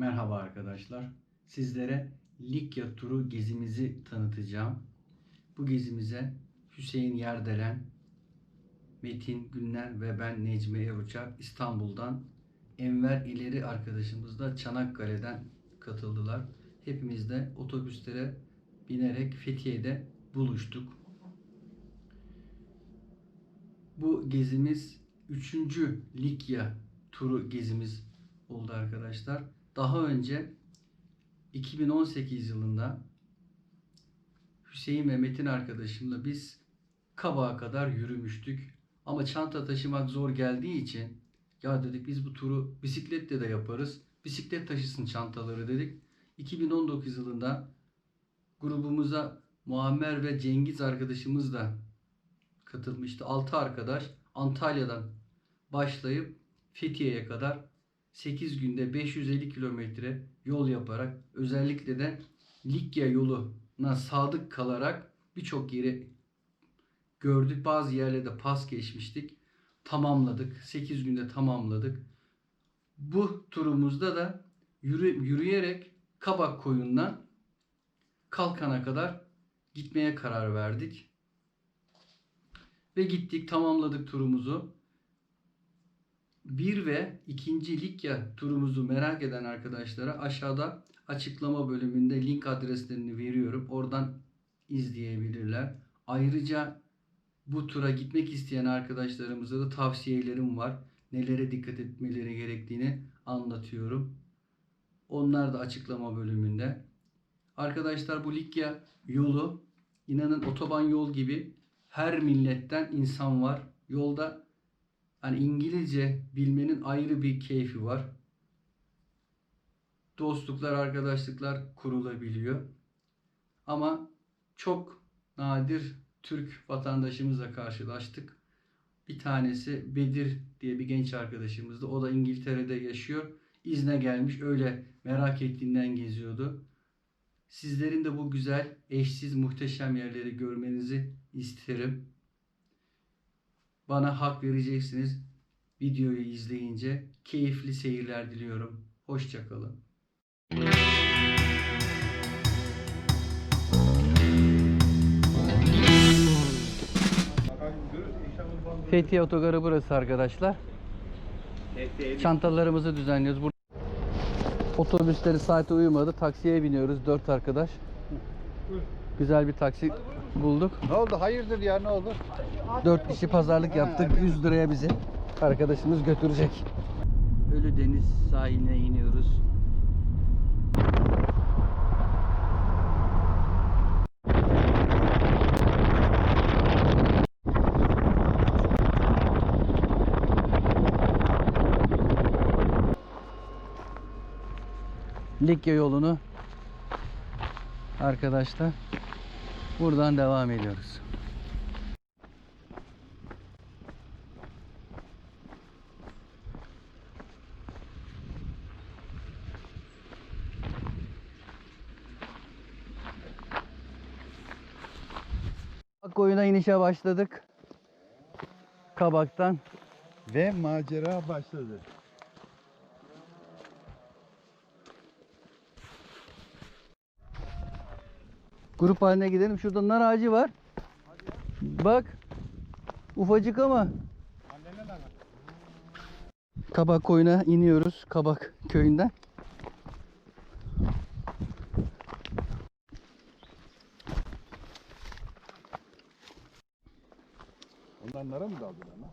Merhaba arkadaşlar. Sizlere Likya turu gezimizi tanıtacağım. Bu gezimize Hüseyin Yerdelen, Metin Günler ve ben Necmi Eruçak İstanbul'dan Enver İleri arkadaşımız da Çanakkale'den katıldılar. Hepimiz de otobüslere binerek Fethiye'de buluştuk. Bu gezimiz 3. Likya turu gezimiz oldu arkadaşlar. Daha önce 2018 yılında Hüseyin ve Metin arkadaşımla biz Kabak'a kadar yürümüştük. Ama çanta taşımak zor geldiği için ya dedik biz bu turu bisikletle de yaparız. Bisiklet taşısın çantaları dedik. 2019 yılında grubumuza Muammer ve Cengiz arkadaşımız da katılmıştı. 6 arkadaş Antalya'dan başlayıp Fethiye'ye kadar 8 günde 550 kilometre yol yaparak özellikle de Likya yoluna sadık kalarak birçok yeri gördük. Bazı yerlerde pas geçmiştik. Tamamladık. 8 günde tamamladık. Bu turumuzda da yürü, yürüyerek Kabak koyundan Kalkan'a kadar gitmeye karar verdik. Ve gittik tamamladık turumuzu. Bir ve ikinci Likya turumuzu merak eden arkadaşlara aşağıda açıklama bölümünde link adreslerini veriyorum. Oradan izleyebilirler. Ayrıca bu tura gitmek isteyen arkadaşlarımıza da tavsiyelerim var. Nelere dikkat etmeleri gerektiğini anlatıyorum. Onlar da açıklama bölümünde. Arkadaşlar bu Likya yolu inanın otoban yol gibi her milletten insan var. Yolda hani İngilizce bilmenin ayrı bir keyfi var. Dostluklar, arkadaşlıklar kurulabiliyor. Ama çok nadir Türk vatandaşımızla karşılaştık. Bir tanesi Bedir diye bir genç arkadaşımızdı. O da İngiltere'de yaşıyor. İzne gelmiş. Öyle merak ettiğinden geziyordu. Sizlerin de bu güzel, eşsiz, muhteşem yerleri görmenizi isterim. Bana hak vereceksiniz videoyu izleyince. Keyifli seyirler diliyorum. Hoşçakalın. Fethiye Otogarı burası arkadaşlar. Çantalarımızı düzenliyoruz. Bur- Otobüsleri saate uyumadı. Taksiye biniyoruz dört arkadaş. Güzel bir taksi bulduk. Ne oldu? Hayırdır ya ne oldu? 4 kişi pazarlık yaptık. 100 liraya bizi arkadaşımız götürecek. Ölü Deniz sahiline iniyoruz. Likya yolunu arkadaşlar buradan devam ediyoruz. Koyuna inişe başladık. Kabaktan. Ve macera başladı. Grup haline gidelim. Şurada nar ağacı var. Bak. Ufacık ama. Kabak koyuna iniyoruz. Kabak köyünden. Onlar nara mı daldılar lan?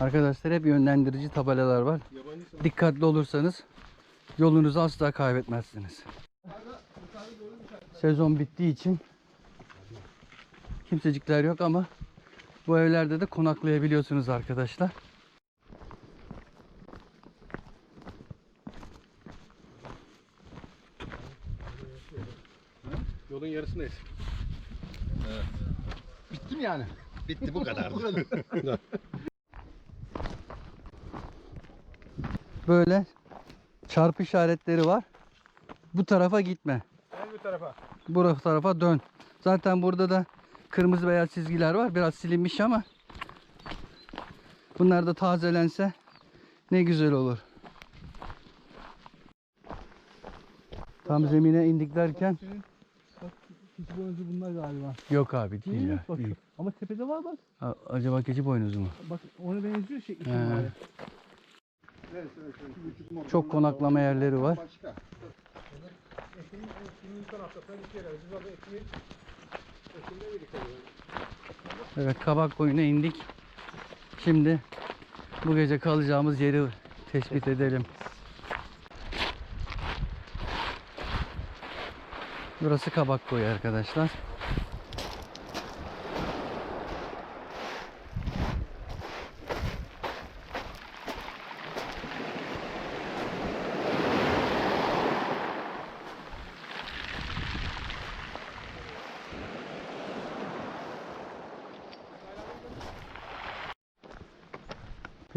Arkadaşlar hep yönlendirici tabelalar var. Dikkatli olursanız yolunuzu asla kaybetmezsiniz. Sezon bittiği için kimsecikler yok ama bu evlerde de konaklayabiliyorsunuz arkadaşlar. Yolun yarısındayız. Bittim yani. Bitti bu kadar. Böyle çarpı işaretleri var. Bu tarafa gitme. Gel bu tarafa. Bu tarafa dön. Zaten burada da kırmızı beyaz çizgiler var. Biraz silinmiş ama Bunlar da tazelense ne güzel olur. Tam zemine indik derken Keçi boynuzu bunlar galiba. yok abi değil Değil ya. Bak, değil. Ama tepede var bak. A- Acaba keçi boynuzu mu? Bak ona benziyor şey. Çok konaklama yerleri var. Evet kabak koyuna indik. Şimdi bu gece kalacağımız yeri tespit edelim. Burası kabak koyu arkadaşlar.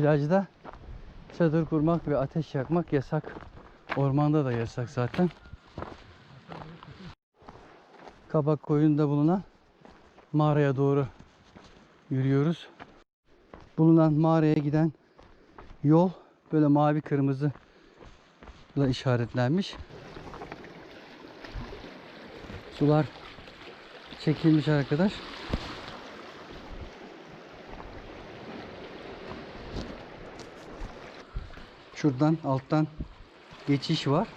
Plajda çadır kurmak ve ateş yakmak yasak. Ormanda da yasak zaten. Kabak koyunda bulunan mağaraya doğru yürüyoruz. Bulunan mağaraya giden yol böyle mavi kırmızı ile işaretlenmiş. Sular çekilmiş arkadaş. Şuradan alttan geçiş var.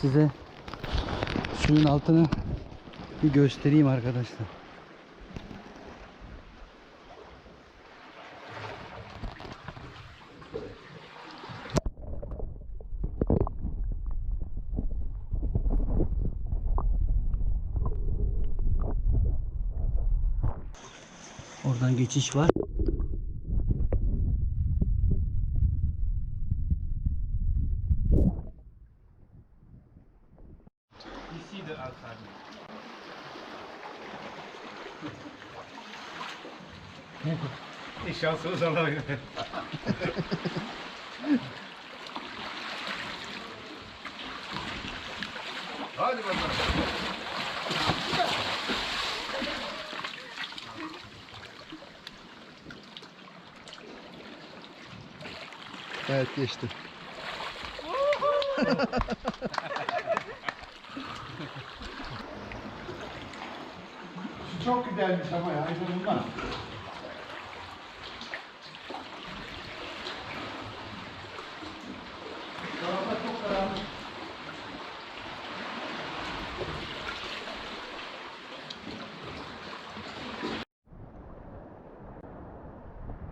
Size suyun altını bir göstereyim arkadaşlar. Oradan geçiş var. Şansınız alamayın. Hadi bakalım. Evet geçti. Şu çok güzelmiş ama ya. bundan.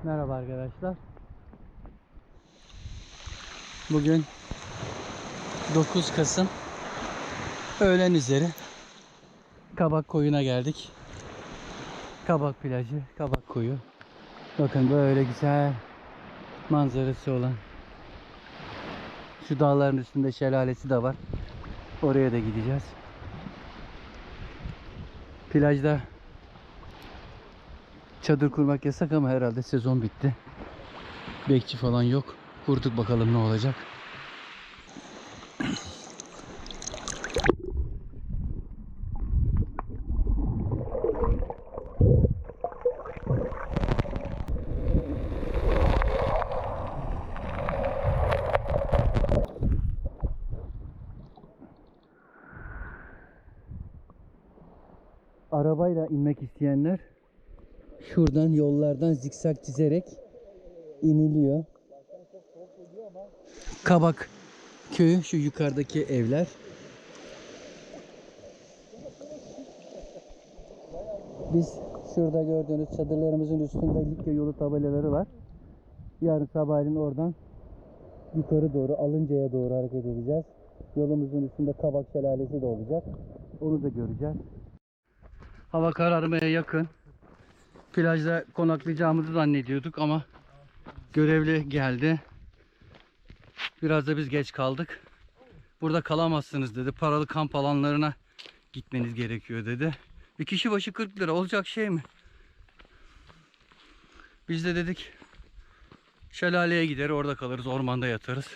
Merhaba arkadaşlar. Bugün 9 Kasım öğlen üzeri Kabak Koyu'na geldik. Kabak plajı, Kabak Koyu. Bakın böyle güzel manzarası olan. Şu dağların üstünde şelalesi de var. Oraya da gideceğiz. Plajda Çadır kurmak yasak ama herhalde sezon bitti. Bekçi falan yok. Kurduk bakalım ne olacak. Arabayla inmek isteyenler şuradan yollardan zikzak çizerek iniliyor. Kabak köyü şu yukarıdaki evler. Biz şurada gördüğünüz çadırlarımızın üstünde Likya yolu tabelaları var. Yarın sabahleyin oradan yukarı doğru Alınca'ya doğru hareket edeceğiz. Yolumuzun üstünde Kabak Şelalesi de olacak. Onu da göreceğiz. Hava kararmaya yakın. Plajda konaklayacağımızı zannediyorduk ama görevli geldi. Biraz da biz geç kaldık. Burada kalamazsınız dedi. Paralı kamp alanlarına gitmeniz gerekiyor dedi. Bir kişi başı 40 lira olacak şey mi? Biz de dedik şelaleye gider orada kalırız ormanda yatarız.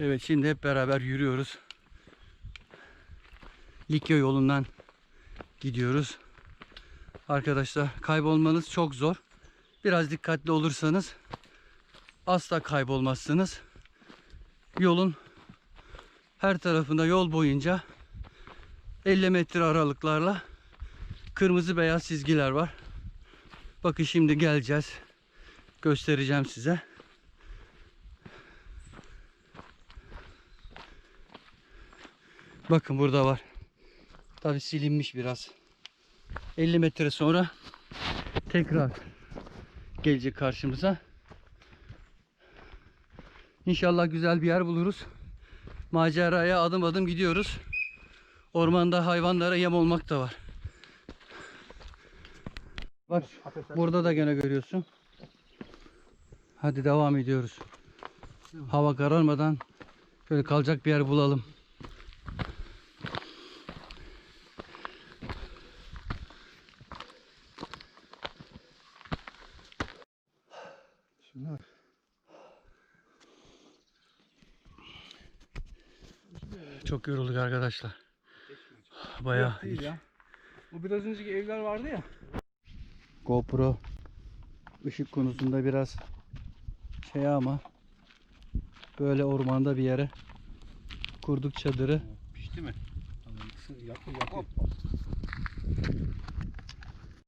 Evet şimdi hep beraber yürüyoruz. Likya yolundan gidiyoruz. Arkadaşlar kaybolmanız çok zor. Biraz dikkatli olursanız asla kaybolmazsınız. Yolun her tarafında yol boyunca 50 metre aralıklarla kırmızı beyaz çizgiler var. Bakın şimdi geleceğiz. Göstereceğim size. Bakın burada var. Tabi silinmiş biraz. 50 metre sonra tekrar gelecek karşımıza. İnşallah güzel bir yer buluruz. Maceraya adım adım gidiyoruz. Ormanda hayvanlara yem olmak da var. Bak burada da gene görüyorsun. Hadi devam ediyoruz. Hava kararmadan şöyle kalacak bir yer bulalım. Çok yorulduk arkadaşlar. Bayağı Yok değil ya. Bu biraz önceki evler vardı ya. GoPro ışık konusunda biraz şey ama böyle ormanda bir yere kurduk çadırı. Pişti mi? Tamam. Yakın yakın.